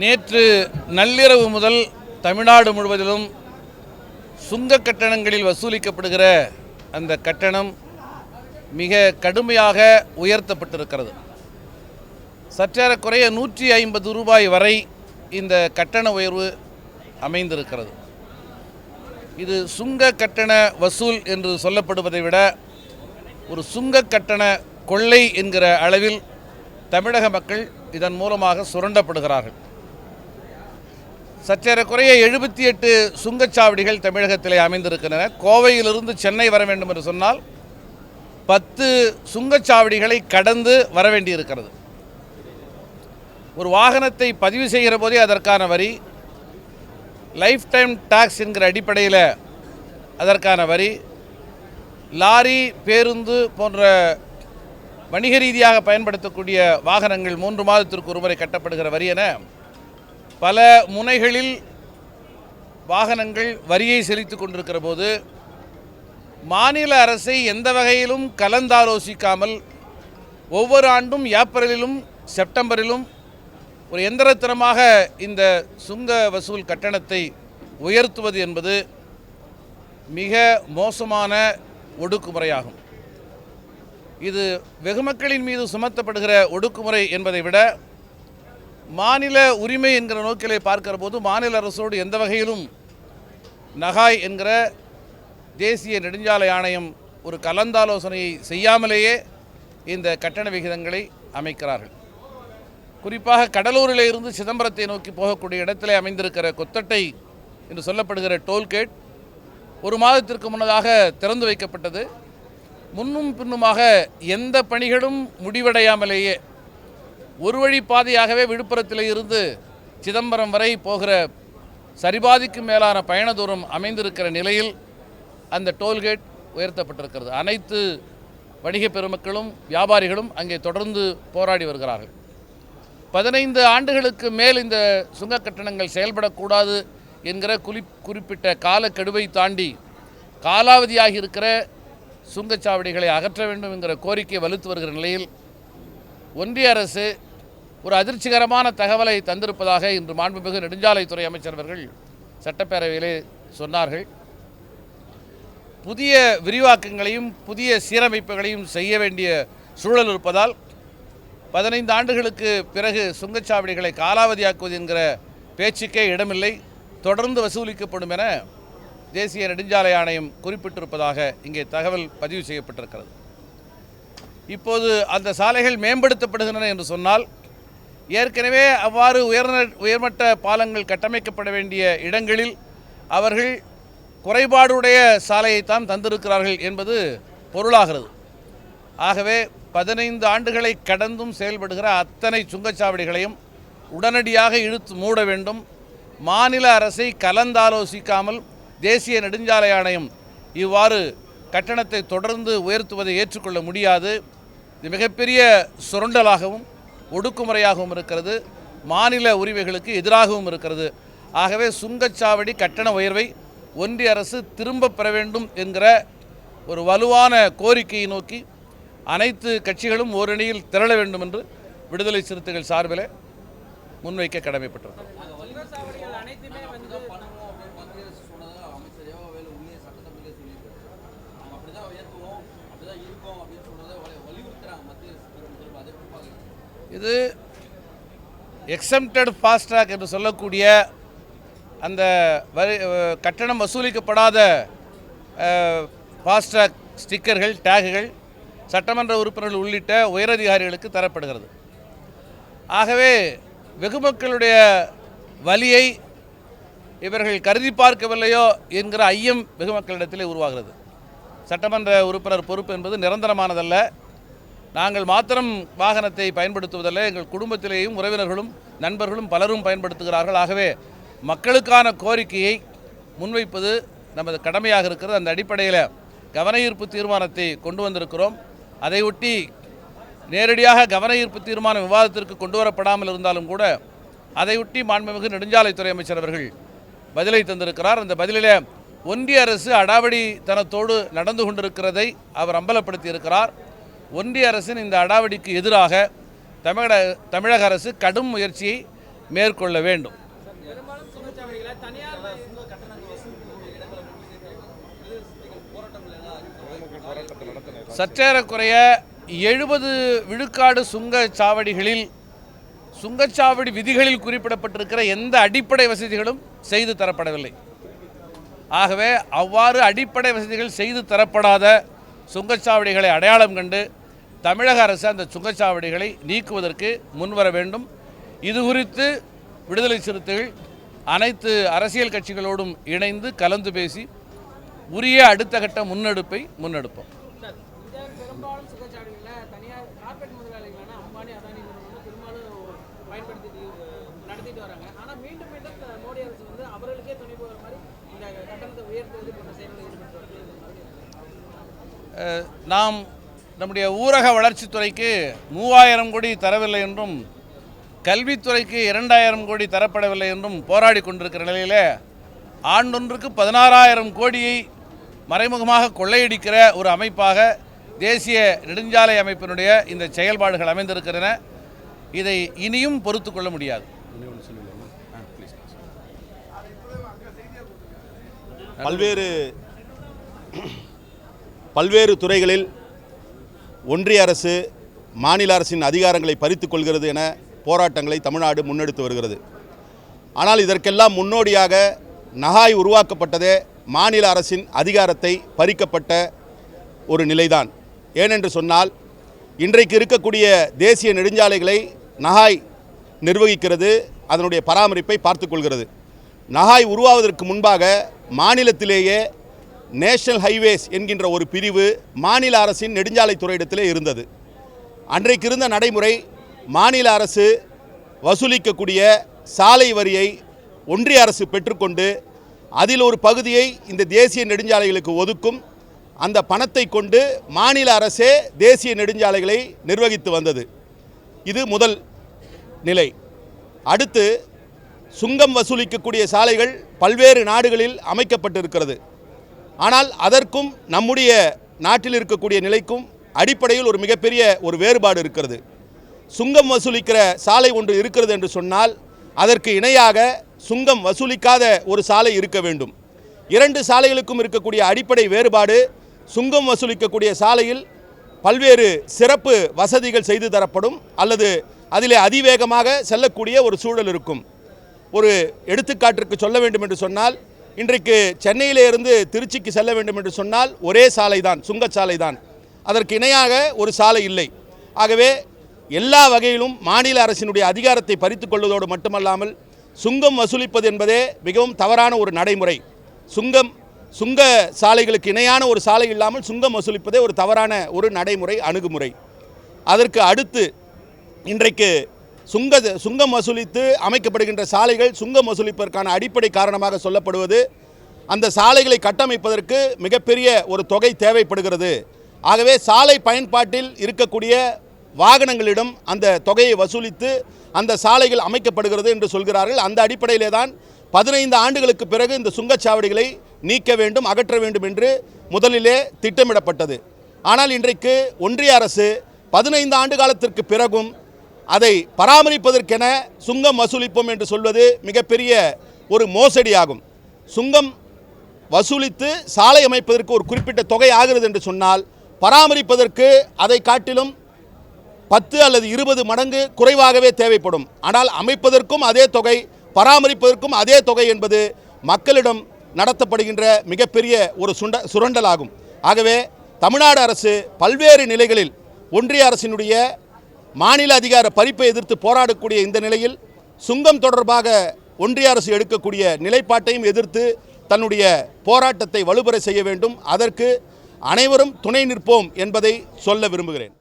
நேற்று நள்ளிரவு முதல் தமிழ்நாடு முழுவதிலும் சுங்க கட்டணங்களில் வசூலிக்கப்படுகிற அந்த கட்டணம் மிக கடுமையாக உயர்த்தப்பட்டிருக்கிறது. சற்றேறக்குறைய நூற்றி ஐம்பது ரூபாய் வரை இந்த கட்டண உயர்வு அமைந்திருக்கிறது. இது சுங்க கட்டண வசூல் என்று சொல்லப்படுவதை விட ஒரு சுங்க கட்டண கொள்ளை என்கிற அளவில் தமிழக மக்கள் இதன் மூலமாக சுரண்டப்படுகிறார்கள். சற்றேறக்குறைய எழுபத்தி எட்டு சுங்கச்சாவடிகள் தமிழகத்திலே அமைந்திருக்கின்றன. கோவையிலிருந்து சென்னை வர வேண்டும் என்று சொன்னால் பத்து சுங்கச்சாவடிகளை கடந்து வர வேண்டியிருக்கிறது. ஒரு வாகனத்தை பதிவு செய்கிற போதே அதற்கான வரி லைஃப் டைம் டாக்ஸ் என்கிற அடிப்படையில் அதற்கான வரி லாரி பேருந்து போன்ற வணிக ரீதியாக பயன்படுத்தக்கூடிய வாகனங்கள் மூன்று மாதத்திற்கு ஒருமுறை கட்டப்படுகிற வரி என பல முனைகளில் வாகனங்கள் வரியை செலுத்திக் கொண்டிருக்கிற போது மாநில அரசை எந்த வகையிலும் கலந்தாலோசிக்காமல் ஒவ்வொரு ஆண்டும் ஏப்ரலிலும் செப்டம்பரிலும் ஒரு எந்திரத்தனமாக இந்த சுங்க வசூல் கட்டணத்தை உயர்த்துவது என்பது மிக மோசமான ஒடுக்குமுறையாகும். இது வெகுமக்களின் மீது சுமத்தப்படுகிற ஒடுக்குமுறை என்பதை விட மாநில உரிமை என்கிற நோக்கிலே பார்க்கிற போது மாநில அரசோடு எந்த வகையிலும் நகாய் என்கிற தேசிய நெடுஞ்சாலை ஆணையம் ஒரு கலந்தாலோசனையை செய்யாமலேயே இந்த கட்டண விகிதங்களை அமைக்கிறார்கள். குறிப்பாக கடலூரில் இருந்து சிதம்பரத்தை நோக்கி போகக்கூடிய இடத்திலே அமைந்திருக்கிற கொத்தட்டை என்று சொல்லப்படுகிற டோல்கேட் ஒரு மாதத்திற்கு முன்னதாக திறந்து வைக்கப்பட்டது. முன்னும் பின்னுமாக எந்த பணிகளும் முடிவடையாமலேயே ஒரு வழி பாதையாகவே விழுப்புரத்தில் இருந்து சிதம்பரம் வரை போகிற சரிபாதிக்கும் மேலான பயண தூரம் அமைந்திருக்கிற நிலையில் அந்த டோல்கேட் உயர்த்தப்பட்டிருக்கிறது. அனைத்து வணிக பெருமக்களும் வியாபாரிகளும் அங்கே தொடர்ந்து போராடி வருகிறார்கள். பதினைந்து ஆண்டுகளுக்கு மேல் இந்த சுங்க கட்டணங்கள் செயல்படக்கூடாது என்கிற குறி குறிப்பிட்ட காலக்கெடுவை தாண்டி காலாவதியாகி இருக்கிற சுங்கச்சாவடிகளை அகற்ற வேண்டும் என்கிற கோரிக்கை வலுத்து வருகிற நிலையில் ஒன்றிய அரசு ஒரு அதிர்ச்சிகரமான தகவலை தந்திருப்பதாக இன்று மாண்புமிகு நெடுஞ்சாலைத்துறை அமைச்சர் அவர்கள் சட்டப்பேரவையிலே சொன்னார்கள். புதிய விரிவாக்கங்களையும் புதிய சீரமைப்புகளையும் செய்ய வேண்டிய சூழல் இருப்பதால் பதினைந்து ஆண்டுகளுக்கு பிறகு சுங்கச்சாவடிகளை காலாவதியாக்குவது என்கிற பேச்சுக்கே இடமில்லை. தொடர்ந்து வசூலிக்கப்படும் என தேசிய நெடுஞ்சாலை ஆணையம் குறிப்பிட்டிருப்பதாக இங்கே தகவல் பதிவு செய்யப்பட்டிருக்கிறது. இப்போது அந்த சாலைகள் மேம்படுத்தப்படுகின்றன என்று சொன்னால் ஏற்கனவே அவ்வாறு உயர்ந உயர்மட்ட பாலங்கள் கட்டமைக்கப்பட வேண்டிய இடங்களில் அவர்கள் குறைபாடுடைய சாலையைத்தான் தந்திருக்கிறார்கள் என்பது பொருளாகிறது. ஆகவே பதினைந்து ஆண்டுகளை கடந்தும் செயல்படுகிற அத்தனை சுங்கச்சாவடிகளையும் உடனடியாக இழுத்து மூட வேண்டும். மாநில அரசை கலந்தாலோசிக்காமல் தேசிய நெடுஞ்சாலை ஆணையம் இவ்வாறு கட்டணத்தை தொடர்ந்து உயர்த்துவதை ஏற்றுக்கொள்ள முடியாது. இது மிகப்பெரிய சுரண்டலாகவும் ஒடுக்குமுறையாகவும் இருக்கிறது மாநில உரிமைகளுக்கு எதிராகவும் இருக்கிறது. ஆகவே சுங்கச்சாவடி கட்டண உயர்வை ஒன்றிய அரசு திரும்பப் பெற வேண்டும் என்கிற ஒரு வலுவான கோரிக்கையை நோக்கி அனைத்து கட்சிகளும் ஓரணியில் திரள வேண்டும் என்று விடுதலை சிறுத்தைகள் சார்பில் முன்வைக்க கடமைப்பட்டிருக்கிறோம். இது எக்ஸம்டட் ஃபாஸ்ட்ராக் என்று சொல்லக்கூடிய அந்த வரி கட்டணம் வசூலிக்கப்படாத ஃபாஸ்ட்ராக் ஸ்டிக்கர்கள் டேகுகள் சட்டமன்ற உறுப்பினர்கள் உள்ளிட்ட உயரதிகாரிகளுக்கு தரப்படுகிறது. ஆகவே வெகுமக்களுடைய வலியை இவர்கள் கருதி பார்க்கவில்லையோ என்கிற ஐயம் வெகுமக்களிடத்திலே உருவாகிறது. சட்டமன்ற உறுப்பினர் பொறுப்பு என்பது நிரந்தரமானதல்ல. நாங்கள் மாத்திரம் வாகனத்தை பயன்படுத்துவதல்ல எங்கள் குடும்பத்திலேயும் உறவினர்களும் நண்பர்களும் பலரும் பயன்படுத்துகிறார்கள். ஆகவே மக்களுக்கான கோரிக்கையை முன்வைப்பது நமது கடமையாக இருக்கிறது. அந்த அடிப்படையில் கவன ஈர்ப்பு தீர்மானத்தை கொண்டு வந்திருக்கிறோம். அதையொட்டி நேரடியாக கவன ஈர்ப்பு தீர்மானம் விவாதத்திற்கு கொண்டு வரப்படாமல் இருந்தாலும் கூட அதையொட்டி மாண்புமிகு நெடுஞ்சாலைத்துறை அமைச்சர் அவர்கள் பதிலை தந்திருக்கிறார். அந்த பதிலில் ஒன்றிய அரசு அடாவடித்தனத்தோடு நடந்து கொண்டிருக்கிறதை அவர் அம்பலப்படுத்தி இருக்கிறார் ஒன்றிய அரசின் இந்த அடாவடிக்கு எதிராக தமிழக தமிழக அரசு கடும் முயற்சியை மேற்கொள்ள வேண்டும். சற்றேறக்குறைய எழுபது விழுக்காடு சுங்கச் சாவடிகளில் சுங்கச்சாவடி விதிகளில் குறிப்பிடப்பட்டிருக்கிற எந்த அடிப்படை வசதிகளும் செய்து தரப்படவில்லை. ஆகவே அவ்வாறு அடிப்படை வசதிகள் செய்து தரப்படாத சுங்கச்சாவடிகளை அடையாளம் கண்டு தமிழக அரசு அந்த சுங்கச்சாவடிகளை நீக்குவதற்கு முன்வர வேண்டும். இது குறித்து விடுதலை சிறுத்தைகள் அனைத்து அரசியல் கட்சிகளோடும் இணைந்து கலந்து பேசி உரிய அடுத்த கட்ட முன்னெடுப்பை முன்னெடுப்போம். நாம் நம்முடைய ஊரக வளர்ச்சித்துறைக்கு மூவாயிரம் கோடி தரவில்லை என்றும் கல்வித்துறைக்கு இரண்டாயிரம் கோடி தரப்படவில்லை என்றும் போராடி கொண்டிருக்கிற நிலையில் ஆண்டொன்றுக்கு பதினாறாயிரம் கோடியை மறைமுகமாக கொள்ளையடிக்கிற ஒரு அமைப்பாக தேசிய நெடுஞ்சாலை அமைப்பினுடைய இந்த செயல்பாடுகள் அமைந்திருக்கின்றன. இதை இனியும் பொறுத்து கொள்ள முடியாது. பல்வேறு பல்வேறு துறைகளில் ஒன்றிய அரசு மாநில அரசின் அதிகாரங்களை பறித்துக் கொள்கிறது என போராட்டங்களை தமிழ்நாடு முன்னெடுத்து வருகிறது. ஆனால் இதற்கெல்லாம் முன்னோடியாக நகாய் உருவாக்கப்பட்டதே மாநில அரசின் அதிகாரத்தை பறிக்கப்பட்ட ஒரு நிலைதான். ஏனென்று சொன்னால் இன்றைக்கு இருக்கக்கூடிய தேசிய நெடுஞ்சாலைகளை நகாய் நிர்வகிக்கிறது அதனுடைய பராமரிப்பை பார்த்துக்கொள்கிறது நகாய் உருவாவதற்கு முன்பாக மாநிலத்திலேயே நேஷனல் ஹைவேஸ் என்கின்ற ஒரு பிரிவு மாநில அரசின் நெடுஞ்சாலைத்துறையிடத்திலே இருந்தது. அன்றைக்கு இருந்த நடைமுறை மாநில அரசு வசூலிக்கக்கூடிய சாலை வரியை ஒன்றிய அரசு பெற்றுக்கொண்டு அதில் ஒரு பகுதியை இந்த தேசிய நெடுஞ்சாலைகளுக்கு ஒதுக்கும் அந்த பணத்தை கொண்டு மாநில அரசே தேசிய நெடுஞ்சாலைகளை நிர்வகித்து வந்தது. இது முதல் நிலை. அடுத்து சுங்கம் வசூலிக்கக்கூடிய சாலைகள் பல்வேறு நாடுகளில் அமைக்கப்பட்டிருக்கிறது. ஆனால் அதற்கும் நம்முடைய நாட்டில் இருக்கக்கூடிய நிலைக்கும் அடிப்படையில் ஒரு மிகப்பெரிய ஒரு வேறுபாடு இருக்கிறது. சுங்கம் வசூலிக்கிற சாலை ஒன்று இருக்கிறது என்று சொன்னால் அதற்கு இணையாக சுங்கம் வசூலிக்காத ஒரு சாலை இருக்க வேண்டும். இரண்டு சாலைகளுக்கும் இருக்கக்கூடிய அடிப்படை வேறுபாடு சுங்கம் வசூலிக்கக்கூடிய சாலையில் பல்வேறு சிறப்பு வசதிகள் செய்து தரப்படும் அல்லது அதிலே அதிவேகமாக செல்லக்கூடிய ஒரு சூழல் இருக்கும். ஒரு எடுத்துக்காட்டிற்கு சொல்ல வேண்டும் என்று சொன்னால் இன்றைக்கு சென்னையிலிருந்து திருச்சிக்கு செல்ல வேண்டும் என்று சொன்னால் ஒரே சாலை தான் சுங்கச்சாலை தான் அதற்கு இணையாக ஒரு சாலை இல்லை. ஆகவே எல்லா வகையிலும் மாநில அரசினுடைய அதிகாரத்தை பறித்துக் கொள்வதோடு மட்டுமல்லாமல் சுங்கம் வசூலிப்பது என்பதே மிகவும் தவறான ஒரு நடைமுறை. சுங்கம் சுங்க சாலைகளுக்கு இணையான ஒரு சாலை இல்லாமல் சுங்கம் வசூலிப்பதே ஒரு தவறான ஒரு நடைமுறை அணுகுமுறை. அதற்கு அடுத்து இன்றைக்கு சுங்க சுங்கம் வசூலித்து அமைக்கப்படுகின்ற சாலைகள் சுங்கம் வசூலிப்பதற்கான அடிப்படை காரணமாக சொல்லப்படுவது அந்த சாலைகளை கட்டமைப்பதற்கு மிகப்பெரிய ஒரு தொகை தேவைப்படுகிறது. ஆகவே சாலை பயன்பாட்டில் இருக்கக்கூடிய வாகனங்களிடம் அந்த தொகையை வசூலித்து அந்த சாலைகள் அமைக்கப்படுகிறது என்று சொல்கிறார்கள். அந்த அடிப்படையிலே தான் பதினைந்து ஆண்டுகளுக்கு பிறகு இந்த சுங்கச்சாவடிகளை நீக்க வேண்டும் அகற்ற வேண்டும் என்று முதலிலே திட்டமிடப்பட்டது. ஆனால் இன்றைக்கு ஒன்றிய அரசு பதினைந்து ஆண்டு காலத்திற்கு பிறகும் அதை பராமரிப்பதற்கென சுங்கம் வசூலிப்போம் என்று சொல்வது மிகப்பெரிய ஒரு மோசடியாகும். சுங்கம் வசூலித்து சாலை அமைப்பதற்கு ஒரு குறிப்பிட்ட தொகை ஆகிறது என்று சொன்னால் பராமரிப்பதற்கு அதை காட்டிலும் பத்து அல்லது இருபது மடங்கு குறைவாகவே தேவைப்படும். ஆனால் அமைப்பதற்கும் அதே தொகை பராமரிப்பதற்கும் அதே தொகை என்பது மக்களிடம் நடத்தப்படுகின்ற மிகப்பெரிய ஒரு சுண்ட சுரண்டலாகும். ஆகவே தமிழ்நாடு அரசு பல்வேறு நிலைகளில் ஒன்றிய அரசினுடைய மாநில அதிகார பறிப்பை எதிர்த்து போராடக்கூடிய இந்த நிலையில் சுங்கம் தொடர்பாக ஒன்றிய அரசு எடுக்கக்கூடிய நிலைப்பாட்டையும் எதிர்த்து தன்னுடைய போராட்டத்தை வலுப்பெற செய்ய வேண்டும். அதற்கு அனைவரும் துணை நிற்போம் என்பதை சொல்ல விரும்புகிறேன்.